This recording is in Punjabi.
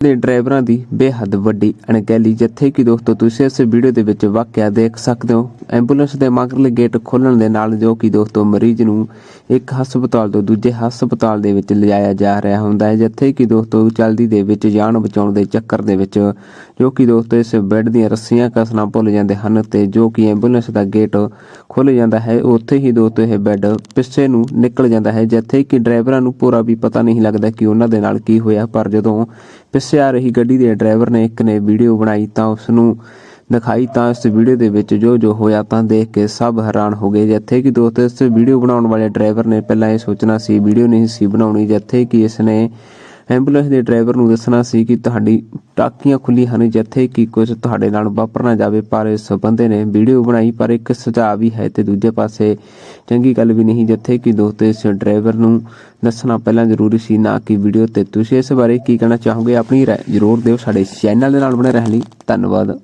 ਦੇ ਡਰਾਈਵਰਾਂ ਦੀ ਬੇਹੱਦ ਵੱਡੀ ਅਣਗਹਿਲੀ, ਜਿੱਥੇ ਕਿ ਦੋਸਤੋ, ਤੁਸੀਂ ਇਸ ਵੀਡੀਓ ਦੇ ਵਿੱਚ ਵਾਕਿਆ ਦੇਖ ਸਕਦੇ ਹੋ। ਐਂਬੂਲੈਂਸ ਦੇ ਮਗਰਲੇ ਗੇਟ ਖੋਲਣ ਦੇ ਨਾਲ ਜੋ ਕਿ ਦੋਸਤੋ, ਮਰੀਜ਼ ਨੂੰ ਇੱਕ ਹਸਪਤਾਲ ਤੋਂ ਦੂਜੇ ਹਸਪਤਾਲ ਦੇ ਵਿੱਚ ਲਿਜਾਇਆ ਜਾ ਰਿਹਾ ਹੁੰਦਾ ਹੈ, ਜਿੱਥੇ ਕਿ ਦੋਸਤੋ, ਜਲਦੀ ਦੇ ਵਿੱਚ ਜਾਨ ਬਚਾਉਣ ਦੇ ਚੱਕਰ ਦੇ ਵਿੱਚ ਜੋ ਕਿ ਦੋਸਤੋ, ਇਸ ਬੈੱਡ ਦੀਆਂ ਰੱਸੀਆਂ ਕੱਸਣਾ ਭੁੱਲ ਜਾਂਦੇ ਹਨ ਤੇ ਜੋ ਕਿ ਐਂਬੂਲੈਂਸ ਦਾ ਗੇਟ ਖੁੱਲ ਜਾਂਦਾ ਹੈ, ਉੱਥੇ ਹੀ ਦੋਸਤੋ, ਇਹ ਬੈੱਡ ਪਿੱਛੇ ਨੂੰ ਨਿਕਲ ਜਾਂਦਾ ਹੈ, ਜਿੱਥੇ ਕਿ ਡਰਾਈਵਰਾਂ ਨੂੰ ਪੂਰਾ ਵੀ ਪਤਾ ਨਹੀਂ ਲੱਗਦਾ ਕਿ ਉਹਨਾਂ ਦੇ ਨਾਲ ਕੀ ਹੋਇਆ, ਪਰ ਜਦੋਂ ਪਿੱਛੇ ਆ ਰਹੀ ਗੱਡੀ ਦੇ ਡਰਾਈਵਰ ਨੇ ਇੱਕ ਨੇ ਵੀਡੀਓ ਬਣਾਈ ਤਾਂ ਉਸ ਨੂੰ ਦਿਖਾਈ ਤਾਂ ਇਸ ਵੀਡੀਓ ਦੇ ਵਿੱਚ ਜੋ ਜੋ ਹੋਇਆ ਤਾਂ ਦੇਖ ਕੇ ਸਭ ਹੈਰਾਨ ਹੋ ਗਏ। ਜਿੱਥੇ ਕਿ ਦੋਸਤੋ, ਇਸ ਵੀਡੀਓ ਬਣਾਉਣ ਵਾਲੇ ਡਰਾਈਵਰ ਨੇ ਪਹਿਲਾਂ ਇਹ ਸੋਚਣਾ ਸੀ, ਵੀਡੀਓ ਨਹੀਂ ਸੀ ਬਣਾਉਣੀ, ਜਿੱਥੇ ਕਿ ਇਸ ਨੇ ਐਂਬੂਲੈਂਸ ਦੇ ਡਰਾਈਵਰ ਨੂੰ ਦੱਸਣਾ ਸੀ ਕਿ ਤੁਹਾਡੀ ਟਾਕੀਆਂ ਖੁੱਲੀ ਹਨ, ਜਿੱਥੇ ਕਿ ਕੁਝ ਤੁਹਾਡੇ ਨਾਲ ਵਾਪਰ ਨਾ ਜਾਵੇ, ਪਰ ਇਸ ਬੰਦੇ ਨੇ ਵੀਡੀਓ ਬਣਾਈ, ਪਰ ਇੱਕ ਸੁਝਾਅ ਵੀ ਹੈ ਤੇ ਦੂਜੇ ਪਾਸੇ ਚੰਗੀ ਗੱਲ ਵੀ ਨਹੀਂ, ਜਿੱਥੇ ਕਿ ਦੋਸਤੋ ਇਸ ਡਰਾਈਵਰ ਨੂੰ ਦੱਸਣਾ ਪਹਿਲਾਂ ਜ਼ਰੂਰੀ ਸੀ ਨਾ ਕਿ ਵੀਡੀਓ ਤੇ ਤੁਸੀਂ ਇਸ ਬਾਰੇ ਕੀ ਕਹਿਣਾ ਚਾਹੋਗੇ। ਆਪਣੀ ਰਾਏ ਜ਼ਰੂਰ ਦਿਓ, ਸਾਡੇ ਚੈਨਲ ਦੇ ਨਾਲ ਬਣੇ ਰਹਿਣ ਲਈ ਧੰਨਵਾਦ।